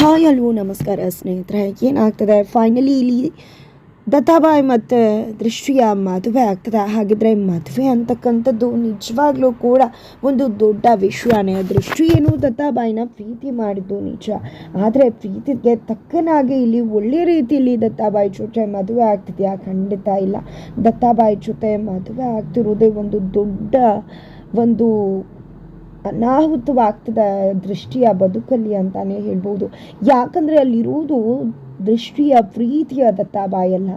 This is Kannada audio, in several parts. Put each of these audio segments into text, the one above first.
ಹಾಯ್, ಅಲ್ವೋ, ನಮಸ್ಕಾರ, ಸ್ನೇಹಿತರೆ. ಏನಾಗ್ತದೆ? ಫೈನಲಿ ಇಲ್ಲಿ ದತ್ತಾಬಾಯಿ ಮತ್ತು ದೃಷ್ಟಿಯ ಮದುವೆ ಆಗ್ತದೆ. ಹಾಗಿದ್ರೆ ಮದುವೆ ಅಂತಕ್ಕಂಥದ್ದು ನಿಜವಾಗ್ಲೂ ಕೂಡ ಒಂದು ದೊಡ್ಡ ವಿಷಯನೇ ದೃಷ್ಟಿ ಏನು ದತ್ತಾಬಾಯಿನ ಪ್ರೀತಿ ಮಾಡಿದ್ದು ನಿಜ. ಆದರೆ ಪ್ರೀತಿಗೆ ತಕ್ಕನಾಗಿ ಇಲ್ಲಿ ಒಳ್ಳೆಯ ರೀತಿಯಲ್ಲಿ ದತ್ತಾಬಾಯಿ ಜೊತೆ ಮದುವೆ ಆಗ್ತಿದೆಯಾ? ಖಂಡಿತ ಇಲ್ಲ. ದತ್ತಾಬಾಯಿ ಜೊತೆ ಮದುವೆ ಆಗ್ತಿರೋದೇ ಒಂದು ದೊಡ್ಡ ಒಂದು ಅನಾಹುತವಾಗ್ತದೆ ದೃಷ್ಟಿಯ ಬದುಕಲ್ಲಿ ಅಂತಾನೆ ಹೇಳ್ಬೋದು. ಯಾಕಂದರೆ ಅಲ್ಲಿರುವುದು ದೃಷ್ಟಿಯ ಪ್ರೀತಿಯ ದತ್ತಾಬಾಯಲ್ಲ.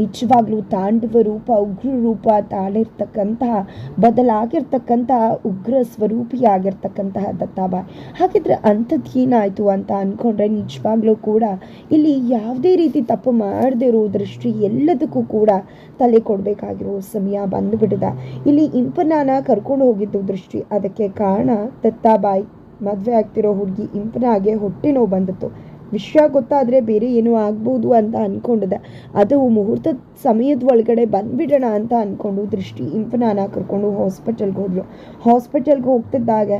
ನಿಜವಾಗ್ಲೂ ತಾಂಡವ ರೂಪ, ಉಗ್ರ ರೂಪ ತಾಳಿರ್ತಕ್ಕಂತಹ, ಬದಲಾಗಿರ್ತಕ್ಕಂತಹ, ಉಗ್ರ ಸ್ವರೂಪಿಯಾಗಿರ್ತಕ್ಕಂತಹ ದತ್ತಾಬಾಯಿ. ಹಾಗಿದ್ರೆ ಅಂಥದ್ದು ಏನಾಯಿತು ಅಂತ ಅಂದ್ಕೊಂಡ್ರೆ ನಿಜವಾಗ್ಲೂ ಕೂಡ ಇಲ್ಲಿ ಯಾವುದೇ ರೀತಿ ತಪ್ಪು ಮಾಡದೇ ಇರೋ ದೃಷ್ಟಿ ಎಲ್ಲದಕ್ಕೂ ಕೂಡ ತಲೆ ಕೊಡಬೇಕಾಗಿರೋ ಸಮಯ ಬಂದುಬಿಟ್ಟಿದೆ. ಇಲ್ಲಿ ಇಂಪನಾನ ಕರ್ಕೊಂಡು ಹೋಗಿದ್ದು ದೃಷ್ಟಿ, ಅದಕ್ಕೆ ಕಾರಣ ದತ್ತಾಬಾಯಿ. ಮದುವೆ ಆಗ್ತಿರೋ ಹುಡುಗಿ ಇಂಪನಾಗೆ ಹೊಟ್ಟೆ ನೋವು ಬಂದಿತ್ತು. ವಿಷಯ ಗೊತ್ತಾದರೆ ಬೇರೆ ಏನೂ ಆಗ್ಬೋದು ಅಂತ ಅಂದ್ಕೊಂಡಿದ್ದೆ ಅದು ಮುಹೂರ್ತದ ಸಮಯದ ಒಳಗಡೆ ಬಂದುಬಿಡೋಣ ಅಂತ ಅಂದ್ಕೊಂಡು ದೃಷ್ಟಿ ಇಂಪನಾನ ಕರ್ಕೊಂಡು ಹಾಸ್ಪಿಟಲ್ಗೆ ಹೋದ್ಲು. ಹಾಸ್ಪಿಟಲ್ಗೆ ಹೋಗ್ತಿದ್ದಾಗ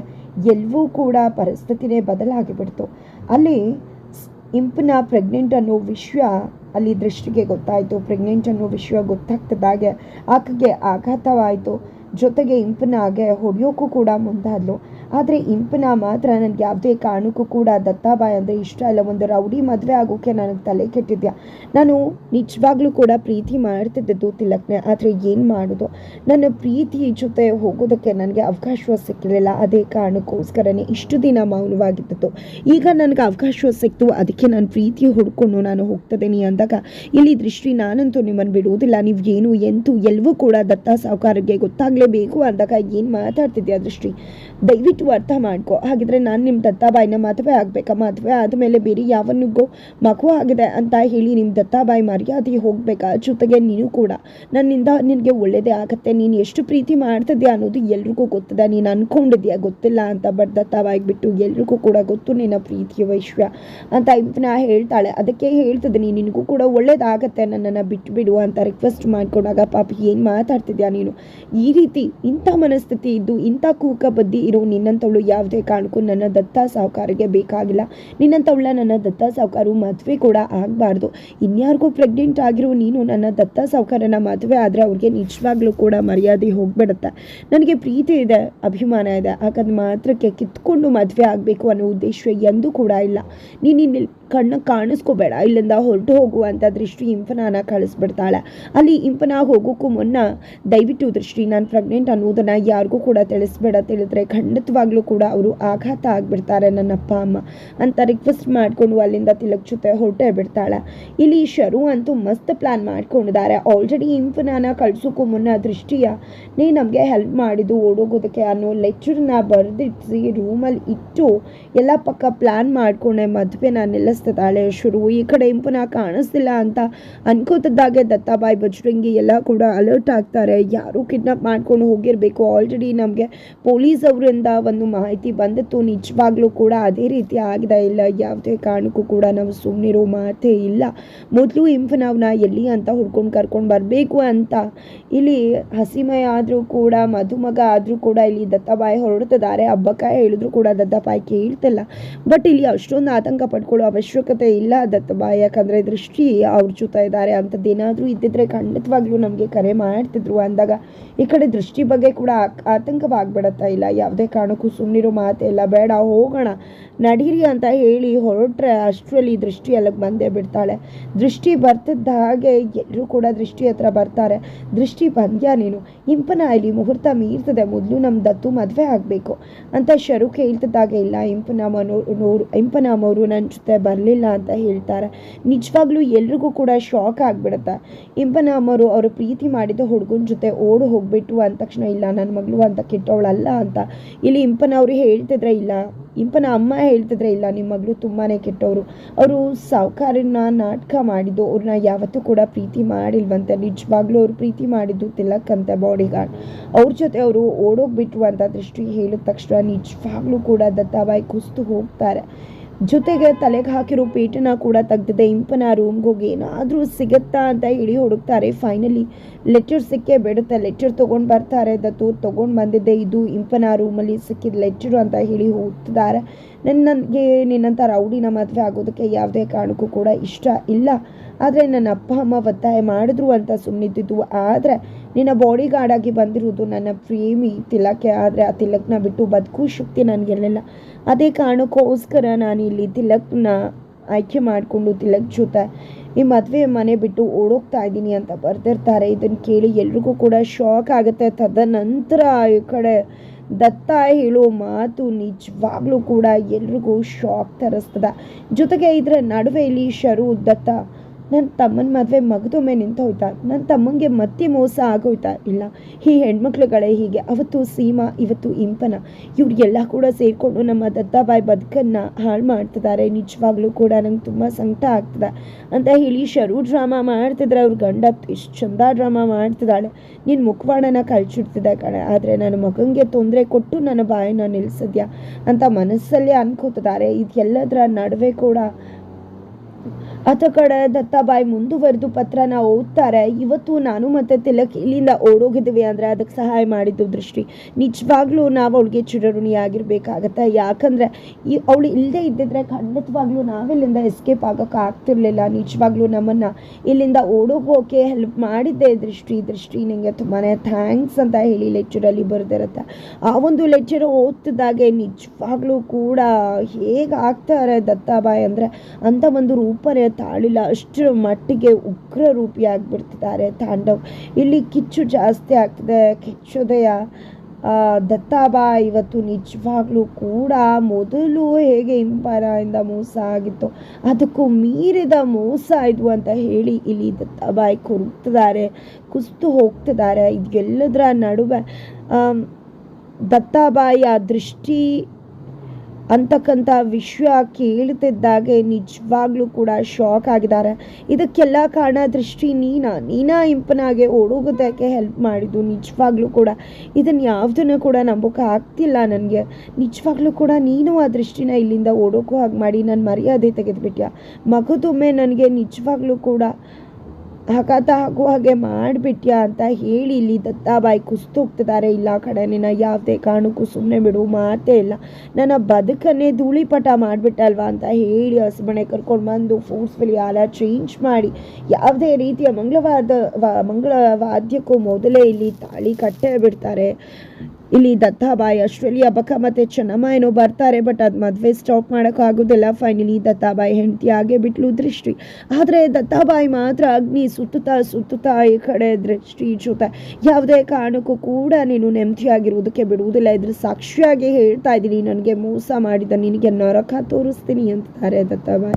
ಎಲ್ಲವೂ ಕೂಡ ಪರಿಸ್ಥಿತಿನೇ ಬದಲಾಗಿಬಿಡ್ತು. ಅಲ್ಲಿ ಇಂಪನ ಪ್ರೆಗ್ನೆಂಟ್ ಅನ್ನೋ ವಿಷಯ ಅಲ್ಲಿ ದೃಷ್ಟಿಗೆ ಗೊತ್ತಾಯಿತು. ಪ್ರೆಗ್ನೆಂಟ್ ಅನ್ನೋ ವಿಷಯ ಗೊತ್ತಾಗ್ತಿದ್ದಾಗೆ ಆಕೆಗೆ ಆಘಾತವಾಯಿತು. ಜೊತೆಗೆ ಇಂಪನಾಗೆ ಹೊಡೆಯೋಕ್ಕೂ ಕೂಡ ಮುಂದಾದ್ಲು. ಆದರೆ ಇಂಪನ ಮಾತ್ರ ನನಗೆ ಯಾವುದೇ ಕಾರಣಕ್ಕೂ ಕೂಡ ದತ್ತಾಬಾಯಿ ಅಂದರೆ ಇಷ್ಟ ಇಲ್ಲ. ಒಂದು ರೌಡಿ ಮದುವೆ ಆಗೋಕ್ಕೆ ನನಗೆ ತಲೆ ಕೆಟ್ಟಿದ್ಯಾ? ನಾನು ನಿಜವಾಗ್ಲೂ ಕೂಡ ಪ್ರೀತಿ ಮಾಡ್ತಿದ್ದದ್ದು ತಿಲಕ್ನೆ, ಆದರೆ ಏನು ಮಾಡೋದು? ನನ್ನ ಪ್ರೀತಿ ಜೊತೆ ಹೋಗೋದಕ್ಕೆ ನನಗೆ ಅವಕಾಶ ಸಿಕ್ಕಿರಲಿಲ್ಲ ಅದೇ ಕಾರಣಕ್ಕೋಸ್ಕರನೇ ಇಷ್ಟು ದಿನ ಮೌನವಾಗಿದ್ದದ್ದು. ಈಗ ನನಗೆ ಅವಕಾಶ ಸಿಕ್ತು. ಅದಕ್ಕೆ ನಾನು ಪ್ರೀತಿ ಹುಡ್ಕೊಂಡು ನಾನು ಹೋಗ್ತಿದ್ದೀನಿ ಅಂದಾಗ ಇಲ್ಲಿ ದೃಷ್ಟಿ ನಾನಂತೂ ನಿಮ್ಮನ್ನು ಬಿಡುವುದಿಲ್ಲ. ನೀವು ಏನು, ಎಂತೂ ಎಲ್ಲವೂ ಕೂಡ ದತ್ತ ಸಾವುಕಾರರಿಗೆ ಗೊತ್ತಾಗಲೇಬೇಕು ಅಂದಾಗ ಏನು ಮಾತಾಡ್ತಿದ್ಯಾ ದೃಷ್ಟಿ? ದಯವಿಟ್ಟು ಅರ್ಥ ಮಾಡ್ಕೊ. ಹಾಗಿದ್ರೆ ನಾನು ನಿಮ್ಮ ದತ್ತಾಬಾಯಿನ ಮದುವೆ ಆಗಬೇಕಾ? ಮದುವೆ ಆದಮೇಲೆ ಬೇರೆ ಯಾವನಿಗೂ ಮಗು ಆಗಿದೆ ಅಂತ ಹೇಳಿ ನಿಮ್ಮ ದತ್ತಾಬಾಯಿ ಮರ್ಯಾದೆ ಹೋಗಬೇಕಾ? ಜೊತೆಗೆ ನೀನು ಕೂಡ. ನನ್ನಿಂದ ನಿನಗೆ ಒಳ್ಳೇದೇ ಆಗುತ್ತೆ. ನೀನು ಎಷ್ಟು ಪ್ರೀತಿ ಮಾಡ್ತಿದ್ಯಾ ಅನ್ನೋದು ಎಲ್ರಿಗೂ ಗೊತ್ತಿದೆ. ನೀನು ಅಂದ್ಕೊಂಡಿದ್ಯಾ ಗೊತ್ತಿಲ್ಲ ಅಂತ. ಬಟ್ ದತ್ತಾಬಾಯಿಗೆ ಬಿಟ್ಟು ಎಲ್ರಿಗೂ ಕೂಡ ಗೊತ್ತು ನಿನ್ನ ಪ್ರೀತಿಯ ವಿಷಯ ಅಂತ ಇಂಪನ ಹೇಳ್ತಾಳೆ. ಅದಕ್ಕೆ ಹೇಳ್ತಿದ್ದೀನಿ, ನಿನಗೂ ಕೂಡ ಒಳ್ಳೇದಾಗತ್ತೆ. ನನ್ನನ್ನು ಬಿಟ್ಟು ಬಿಡು ಅಂತ ರಿಕ್ವೆಸ್ಟ್ ಮಾಡ್ಕೊಂಡಾಗ ಪಾಪ ಏನು ಮಾತಾಡ್ತಿದ್ಯಾ ನೀನು? ಈ ರೀತಿ ಇಂಥ ಮನಸ್ಥಿತಿ ಇದ್ದು ಇಂಥ ಕೂಕ ಬದ್ದಿ ಇರೋ ನಿನ್ನಂಥವಳು ಯಾವುದೇ ಕಾರಣಕ್ಕೂ ನನ್ನ ದತ್ತ ಸಾಹುಕಾರಿಗೆ ಬೇಕಾಗಿಲ್ಲ. ನಿನ್ನಂಥವಳ ನನ್ನ ದತ್ತ ಸಾಹುಕಾರು ಮದುವೆ ಕೂಡ ಆಗಬಾರ್ದು. ಇನ್ಯಾರಿಗೂ ಪ್ರೆಗ್ನೆಂಟ್ ಆಗಿರೋ ನೀನು ನನ್ನ ದತ್ತ ಸಾಹುಕಾರನ ಮದುವೆ ಆದರೆ ಅವ್ರಿಗೆ ನಿಜವಾಗ್ಲೂ ಕೂಡ ಮರ್ಯಾದೆ ಹೋಗ್ಬಿಡುತ್ತೆ. ನನಗೆ ಪ್ರೀತಿ ಇದೆ, ಅಭಿಮಾನ ಇದೆ. ಹಾಗಾದ್ರೆ ಮಾತ್ರಕ್ಕೆ ಕಿತ್ಕೊಂಡು ಮದುವೆ ಆಗಬೇಕು ಅನ್ನೋ ಉದ್ದೇಶ ಎಂದೂ ಕೂಡ ಇಲ್ಲ. ನೀನು ಇಲ್ಲಿ ಕಣ್ಣ ಕಾಣಿಸ್ಕೋಬೇಡ. ಇಲ್ಲಿಂದ ಹೊರಟು ಹೋಗುವಂಥ ದೃಷ್ಟಿ ಇಂಪನಾನ ಕಳಿಸ್ಬಿಡ್ತಾಳೆ. ಅಲ್ಲಿ ಇಂಪನ ಹೋಗೋಕ್ಕೂ ಮುನ್ನ ದಯವಿಟ್ಟು ದೃಷ್ಟಿ, ನಾನು ಪ್ರೆಗ್ನೆಂಟ್ ಅನ್ನೋದನ್ನು ಯಾರಿಗೂ ಕೂಡ ತಿಳಿಸ್ಬೇಡ. ತಿಳಿದ್ರೆ ಖಂಡಿತವಾಗ್ಲೂ ಕೂಡ ಅವರು ಆಘಾತ ಆಗಿಬಿಡ್ತಾರೆ ನನ್ನ ಅಪ್ಪ ಅಮ್ಮ ಅಂತ ರಿಕ್ವೆಸ್ಟ್ ಮಾಡಿಕೊಂಡು ಅಲ್ಲಿಂದ ತಿಲಕ್ ಜೊತೆ ಹೊರಟೇ ಬಿಡ್ತಾಳೆ. ಇಲ್ಲಿ ಶರು ಅಂತೂ ಮಸ್ತ್ ಪ್ಲಾನ್ ಮಾಡ್ಕೊಂಡಿದ್ದಾರೆ. ಆಲ್ರೆಡಿ ಇಂಫನಾನ ಕಳ್ಸೋಕ್ಕೂ ಮುನ್ನ ದೃಷ್ಟಿಯ ನೀ ನಮಗೆ ಹೆಲ್ಪ್ ಮಾಡಿದ್ದು ಓಡೋಗೋದಕ್ಕೆ ಅನ್ನೋ ಲೆಕ್ಚರ್ನ ಬರೆದಿಟ್ಟು ರೂಮಲ್ಲಿ ಇಟ್ಟು ಎಲ್ಲ ಪಕ್ಕ ಪ್ಲ್ಯಾನ್ ಮಾಡ್ಕೊಂಡೆ. ಮದುವೆನ ನಿಲ್ಲಿಸ್ತಿದ್ದಾಳೆ. ಶುರು, ಈ ಕಡೆ ಇಂಪುನ ಕಾಣಿಸ್ತಿಲ್ಲ ಅಂತ ಅನ್ಕೋತಿದ್ದಾಗೆ ದತ್ತಾಬಾಯಿ, ಬಜರಂಗಿ ಎಲ್ಲ ಕೂಡ ಅಲರ್ಟ್ ಆಗ್ತಾರೆ. ಯಾರು ಕಿಡ್ನಾಪ್ ಮಾಡ್ಕೊಂಡು ಹೋಗಿರಬೇಕು? ಆಲ್ರೆಡಿ ನಮಗೆ ಪೊಲೀಸ್ ಅವರಿಂದ ಒಂದು ಮಾಹಿತಿ ಬಂದಿತ್ತು. ನಿಜವಾಗ್ಲೂ ಕೂಡ ಅದೇ ರೀತಿ ಆಗಿದೆ. ಇಲ್ಲ, ಯಾವುದೇ ಕಾರಣಕ್ಕೂ ಕೂಡ ನಾವು ಸುಮ್ಮನಿರೋ ಮಾತೇ ಇಲ್ಲ. ಮೊದಲು ಇಂಫನವ್ನ ಎಲ್ಲಿ ಅಂತ ಹುಡ್ಕೊಂಡು ಕರ್ಕೊಂಡು ಬರಬೇಕು ಅಂತ ಇಲ್ಲಿ ಹಸಿಮಯ ಆದರೂ ಕೂಡ ಮಧುಮಗ ಆದರೂ ಕೂಡ ಇಲ್ಲಿ ದತ್ತಾಬಾಯಿ ಹೊರಡ್ತಿದ್ದಾರೆ. ಹಬ್ಬಕ್ಕ ಹೇಳಿದ್ರು ಕೂಡ ದತ್ತಾಬಾಯಿ ಕೇಳ್ತಿಲ್ಲ. ಬಟ್ ಇಲ್ಲಿ ಅಷ್ಟೊಂದು ಆತಂಕ ಪಡ್ಕೊಳ್ಳೋ ಅವಶ್ಯಕತೆ ಇಲ್ಲ. ದತ್ತಾಬಾಯಿ ಯಾಕಂದರೆ ದೃಷ್ಟಿ ಅವ್ರ ಜೊತೆ ಇದ್ದಾರೆ ಅಂಥದ್ದೇನಾದರೂ ಇದ್ದಿದ್ರೆ ಖಂಡಿತವಾಗ್ಲೂ ನಮಗೆ ಕರೆ ಮಾಡ್ತಿದ್ರು ಅಂದಾಗ ಈ ಕಡೆ ದೃಷ್ಟಿ ಬಗ್ಗೆ ಕೂಡ ಆತಂಕವಾಗ್ಬಿಡತ್ತಾ ಇಲ್ಲ. ಯಾವುದೇ ಕಾರಣಕ್ಕೂ ಸುಮ್ಮನಿರೋ ಮಾತೆಲ್ಲ ಬೇಡ, ಹೋಗೋಣ. ನಡೀರಿ ಅಂತ ಹೇಳಿ ಹೊರಟ್ರೆ ಅಷ್ಟರಲ್ಲಿ ದೃಷ್ಟಿ ಅಲ್ಲಿಗೆ ಬಂದೇ ಬಿಡ್ತಾಳೆ. ದೃಷ್ಟಿ ಬರ್ತಿದ್ದ ಹಾಗೆ ಎಲ್ಲರೂ ಕೂಡ ದೃಷ್ಟಿ ಹತ್ರ ಬರ್ತಾರೆ. ದೃಷ್ಟಿ ಬಂದ್ಯಾ ನೀನು? ಇಂಪನ ಇಲ್ಲಿ ಮುಹೂರ್ತ ಮೀರ್ತದೆ, ಮೊದಲು ನಮ್ಮ ದತ್ತು ಮದುವೆ ಆಗಬೇಕು ಅಂತ ಶರು ಹೇಳ್ತಿದ್ದಾಗೆ. ಇಲ್ಲ ಇಂಪನಾಮನವರು ಇಂಪನಾಮವರು ನನ್ನ ಜೊತೆ ಬರಲಿಲ್ಲ ಅಂತ ಹೇಳ್ತಾರೆ. ನಿಜವಾಗ್ಲೂ ಎಲ್ರಿಗೂ ಕೂಡ ಶಾಕ್ ಆಗಿಬಿಡುತ್ತೆ. ಇಂಪನಾಮರು ಅವರು ಪ್ರೀತಿ ಮಾಡಿದ ಹುಡುಗನ ಜೊತೆ ಓಡು ಹೋಗ್ಬಿಟ್ಟು ಅಂದ ತಕ್ಷಣ, ಇಲ್ಲ ನನ್ನ ಮಗಳು ಅಂತ ಕೆಟ್ಟವಳಲ್ಲ ಅಂತ ಇಲ್ಲಿ ಇಂಪನವರು ಹೇಳ್ತಿದ್ರೆ ಇಲ್ಲ. ಇಂಪನ ಅಮ್ಮ ಹೇಳ್ತಿದ್ರೆ ಇಲ್ಲ. ನಿಮ್ಮ ಮಗಳು ತುಂಬಾ ಕೆಟ್ಟವರು. ಅವರು ಸಾವುಕಾರನ್ನ ನಾಟಕ ಮಾಡಿದ್ದು ಅವ್ರನ್ನ ಯಾವತ್ತೂ ಕೂಡ ಪ್ರೀತಿ ಮಾಡಿಲ್ವಂತೆ. ನಿಜವಾಗ್ಲೂ ಅವ್ರು ಪ್ರೀತಿ ಮಾಡಿದ್ದು ತಿಲಕ್ಕಂತೆ ಬಾಡಿಗಾರ್ಡ್ ಬಾಡಿ ಗಾರ್ಡ್ ಅವ್ರ ಜೊತೆ ಅವರು ಓಡೋಗ್ಬಿಟ್ರು ಅಂತ ದೃಷ್ಟಿ ಹೇಳಿದ ತಕ್ಷಣ ನಿಜವಾಗ್ಲೂ ಕೂಡ ದತ್ತಾಬಾಯಿ ಕುಸ್ತು ಹೋಗ್ತಾರೆ. ಜೊತೆಗೆ ತಲೆಗೆ ಹಾಕಿರೋ ಪೇಟನ್ನ ಕೂಡ ತೆಗ್ದಿದೆ. ಇಂಪನ ರೂಮ್ಗೆ ಹೋಗಿ ಏನಾದರೂ ಸಿಗುತ್ತಾ ಅಂತ ಹೇಳಿ ಹುಡುಕ್ತಾರೆ. ಫೈನಲಿ ಲೆಟರ್ ಸಿಕ್ಕೇ ಬಿಡುತ್ತೆ. ಲೆಟರ್ ತೊಗೊಂಡು ಬರ್ತಾರೆ. ದತ್ತು ತೊಗೊಂಡು ಬಂದಿದ್ದೆ. ಇದು ಇಂಪನ ರೂಮಲ್ಲಿ ಸಿಕ್ಕಿದ ಲೆಟರ್ ಅಂತ ಹೇಳಿ ಹೋಗ್ತಿದ್ದಾರೆ ನನ್ನ ನನಗೆ ನಿನ್ನಂಥ ರೌಡಿನ ಮದುವೆ ಆಗೋದಕ್ಕೆ ಯಾವುದೇ ಕಾರಣಕ್ಕೂ ಕೂಡ ಇಷ್ಟ ಇಲ್ಲ. ಆದರೆ ನನ್ನ ಅಪ್ಪ, ಅಮ್ಮ ಒತ್ತಾಯ ಮಾಡಿದ್ರು ಅಂತ ಸುಮ್ಮನಿದ್ದಿದ್ದು ಆದರೆ ನಿನ್ನ ಬಾಡಿ ಗಾರ್ಡ್ ಆಗಿ ಬಂದಿರೋದು ನನ್ನ ಪ್ರೇಮಿ ತಿಲಕ್ಕೆ ಆದರೆ ಆ ತಿಲಕ್ನ ಬಿಟ್ಟು ಬದುಕು ಶಕ್ತಿ ನನಗಿರಲಿಲ್ಲ ಅದೇ ಕಾರಣಕ್ಕೋಸ್ಕರ ನಾನು ಇಲ್ಲಿ ತಿಲಕ್ನ ಆಯ್ಕೆ ಮಾಡಿಕೊಂಡು ತಿಲಕ್ ಜೊತೆ ಈ ಮದುವೆ ಮನೆ ಬಿಟ್ಟು ಓಡೋಗ್ತಾ ಇದ್ದೀನಿ ಅಂತ ಬರ್ತಿರ್ತಾರೆ ಇದನ್ನು ಕೇಳಿ ಎಲ್ರಿಗೂ ಕೂಡ ಶಾಕ್ ಆಗುತ್ತೆ. ತದನಂತರ ಈ ಕಡೆ ದತ್ತ ಹೇಳೋ ಮಾತು ನಿಜವಾಗ್ಲೂ ಕೂಡ ಎಲ್ರಿಗೂ ಶಾಕ್ ತರಿಸ್ತದ. ಜೊತೆಗೆ ಇದರ ನಡುವೆ ಇಲ್ಲಿ ಶರು, ದತ್ತ ನನ್ನ ತಮ್ಮನ ಮದುವೆ ಮಗದೊಮ್ಮೆ ನಿಂತು ಹೋಯ್ತಾ ನನ್ನ ತಮ್ಮಂಗೆ ಮತ್ತೆ ಮೋಸ ಆಗೋಯ್ತಾ. ಇಲ್ಲ, ಈ ಹೆಣ್ಮಕ್ಳುಗಳೇ ಹೀಗೆ. ಅವತ್ತು ಸೀಮಾ, ಇವತ್ತು ಇಂಪನ. ಇವ್ರಿಗೆಲ್ಲ ಕೂಡ ಸೇರಿಕೊಂಡು ನಮ್ಮ ದತ್ತಾಬಾಯಿ ಬದುಕನ್ನ ಹಾಳು ಮಾಡ್ತಿದ್ದಾರೆ ನಿಜವಾಗ್ಲೂ ಕೂಡ ನಂಗೆ ತುಂಬ ಸಂಕಟ ಆಗ್ತದೆ. ಅಂತ ಹೇಳಿ ಶರು ಡ್ರಾಮಾ ಮಾಡ್ತಿದ್ರೆ. ಅವ್ರ ಗಂಡ ಎಷ್ಟು ಚಂದ ಡ್ರಾಮಾ ಮಾಡ್ತಿದ್ದಾಳೆ ನಿನ್ನ ಮುಖವಾಡನ ಕಳ್ಚಿಡ್ತಿದ್ದೆ ಕಣೆ. ಆದರೆ ನನ್ನ ಮಗನಿಗೆ ತೊಂದರೆ ಕೊಟ್ಟು ನನ್ನ ಬಾಯನ್ನ ನಿಲ್ಲಿಸಿದ್ಯಾ ಅಂತ ಮನಸ್ಸಲ್ಲೇ ಅನ್ಕೋತಿದ್ದಾರೆ ಇದೆಲ್ಲದರ ನಡುವೆ ಕೂಡ ಆತ ಕಡೆ ದತ್ತಾಬಾಯಿ ಮುಂದುವರೆದು ಪತ್ರನ ಓದ್ತಾರೆ. ಇವತ್ತು ನಾನು ಮತ್ತೆ ತಿಲಕ್ ಇಲ್ಲಿಂದ ಓಡೋಗಿದ್ದೀವಿ ಅಂದರೆ ಅದಕ್ಕೆ ಸಹಾಯ ಮಾಡಿದ್ದು ದೃಷ್ಟಿ. ನಿಜವಾಗ್ಲೂ ನಾವು ಅವಳಿಗೆ ಚಿರಋಣಿಯಾಗಿರ್ಬೇಕಾಗತ್ತೆ. ಯಾಕಂದರೆ ಈ ಅವಳು ಇಲ್ಲದೆ ಇದ್ದಿದ್ರೆ ಖಂಡಿತವಾಗ್ಲೂ ನಾವಿಲ್ಲಿಂದ ಎಸ್ಕೇಪ್ ಆಗೋಕೆ ಆಗ್ತಿರ್ಲಿಲ್ಲ. ನಿಜವಾಗ್ಲೂ ನಮ್ಮನ್ನು ಇಲ್ಲಿಂದ ಓಡೋಗೋಕೆ ಹೆಲ್ಪ್ ಮಾಡಿದ್ದೆ ದೃಷ್ಟಿ. ದೃಷ್ಟಿ ನಿಮಗೆ ತುಂಬಾ ಥ್ಯಾಂಕ್ಸ್ ಅಂತ ಹೇಳಿ ಲೆಕ್ಚರಲ್ಲಿ ಬರೆದಿರುತ್ತೆ. ಆ ಒಂದು ಲೆಕ್ಚರ್ ಓದ್ತಿದ್ದಾಗೆ ನಿಜವಾಗ್ಲೂ ಕೂಡ ಹೇಗೆ ಆಗ್ತಾರೆ ದತ್ತಾಬಾಯಿ ಅಂದರೆ ಅಂಥ ಒಂದು ರೂಪನೇ ತಾಳಿಲ್ಲ. ಅಷ್ಟರ ಮಟ್ಟಿಗೆ ಉಗ್ರ ರೂಪಿಯಾಗಿಬಿಡ್ತಿದ್ದಾರೆ ತಾಂಡವ್. ಇಲ್ಲಿ ಕಿಚ್ಚು ಜಾಸ್ತಿ ಆಗ್ತಿದೆ. ಕಿಚ್ಚುದಯ ದತ್ತಾಬಾ ಇವತ್ತು ನಿಜವಾಗ್ಲೂ ಕೂಡ ಮೊದಲು ಹೇಗೆ ಇಂಪಾರಿಂದ ಮೋಸ ಆಗಿತ್ತು, ಅದಕ್ಕೂ ಮೀರಿದ ಮೋಸ ಇದು ಅಂತ ಹೇಳಿ ಇಲ್ಲಿ ದತ್ತಾಬಾಯಿ ಕುರುಗ್ತಿದ್ದಾರೆ ಕುಸ್ತು ಹೋಗ್ತಿದ್ದಾರೆ. ಇದೆಲ್ಲದರ ನಡುವೆ ದತ್ತಾಬಾಯಿಯ ದೃಷ್ಟಿ ಅಂತಕ್ಕಂಥ ವಿಷಯ ಕೇಳ್ತಿದ್ದಾಗೆ ನಿಜವಾಗ್ಲೂ ಕೂಡ ಶಾಕ್ ಆಗಿದ್ದಾರೆ. ಇದಕ್ಕೆಲ್ಲ ಕಾರಣ ದೃಷ್ಟಿ ನೀನಾ. ನೀನಾ ಇಂಪನಾಗೆ ಓಡೋಗೋದಕ್ಕೆ ಹೆಲ್ಪ್ ಮಾಡಿದ್ದು ನಿಜವಾಗ್ಲೂ ಕೂಡ. ಇದನ್ನು ಯಾವುದನ್ನು ಕೂಡ ನಂಬೋಕೆ ಆಗ್ತಿಲ್ಲ ನನಗೆ. ನಿಜವಾಗ್ಲೂ ಕೂಡ ನೀನು ಆ ದೃಷ್ಟಿನ ಇಲ್ಲಿಂದ ಓಡೋಕ್ಕೂ ಹಾಗೆ ಮಾಡಿ ನಾನು ಮರ್ಯಾದೆ ತೆಗೆದುಬಿಟ್ಯಾ. ಮಗದೊಮ್ಮೆ ನನಗೆ ನಿಜವಾಗ್ಲೂ ಕೂಡ ಆಘಾತ ಹಾಕುವ ಹಾಗೆ ಮಾಡಿಬಿಟ್ಯಾ ಅಂತ ಹೇಳಿ ಇಲ್ಲಿ ದತ್ತಾಬಾಯಿ ಕುಸ್ತೋಗ್ತಿದ್ದಾರೆ. ಇಲ್ಲ ಕಡೆ ನಿನ್ನ ಯಾವುದೇ ಕಾರಣಕ್ಕೂ ಸುಮ್ಮನೆ ಬಿಡು, ಮಾತೇ ಇಲ್ಲ. ನನ್ನ ಬದುಕನ್ನೇ ಧೂಳಿಪಟ ಮಾಡಿಬಿಟ್ಟಲ್ವಾ ಅಂತ ಹೇಳಿ ಹಸುಮನೆ ಕರ್ಕೊಂಡು ಬಂದು ಫೋರ್ಸ್ಫುಲಿ ಆಲ ಚೇಂಜ್ ಮಾಡಿ. ಯಾವುದೇ ರೀತಿಯ ಮಂಗಳವಾದ ವಾದ್ಯಕ್ಕೂ ಮೊದಲೇ ಇಲ್ಲಿ ತಾಳಿ ಕಟ್ಟೇ ಬಿಡ್ತಾರೆ. ಇಲ್ಲಿ ದತ್ತಾಬಾಯಿ ಆಸ್ಟ್ರೇಲಿಯಾ ಬಕ ಮತ್ತೆ ಚೆನ್ನಮ್ಮ ಏನೋ ಬರ್ತಾರೆ ಬಟ್ ಅದು ಮದುವೆ ಸ್ಟಾಪ್ ಮಾಡೋಕ್ಕಾಗೋದಿಲ್ಲ ಫೈನಲಿ ದತ್ತಾಬಾಯಿ ಹೆಂಡತಿ ಹಾಗೆ ಬಿಟ್ಲು ದೃಷ್ಟಿ. ಆದರೆ ದತ್ತಾಬಾಯಿ ಮಾತ್ರ ಅಗ್ನಿ ಸುತ್ತುತ್ತಾ ಸುತ್ತುತ್ತಾ ಈ ಕಡೆ ದೃಷ್ಟಿ ಜೊತೆ. ಯಾವುದೇ ಕಾರಣಕ್ಕೂ ಕೂಡ ನೀನು ನೆಮ್ಮದಿಯಾಗಿರುವುದಕ್ಕೆ ಬಿಡುವುದಿಲ್ಲ ಇದ್ರ ಸಾಕ್ಷಿಯಾಗಿ ಹೇಳ್ತಾ ಇದ್ದೀನಿ. ನನಗೆ ಮೋಸ ಮಾಡಿದ ನಿನಗೆ ನರಕ ತೋರಿಸ್ತೀನಿ ಅಂತಾರೆ ದತ್ತಾಬಾಯಿ.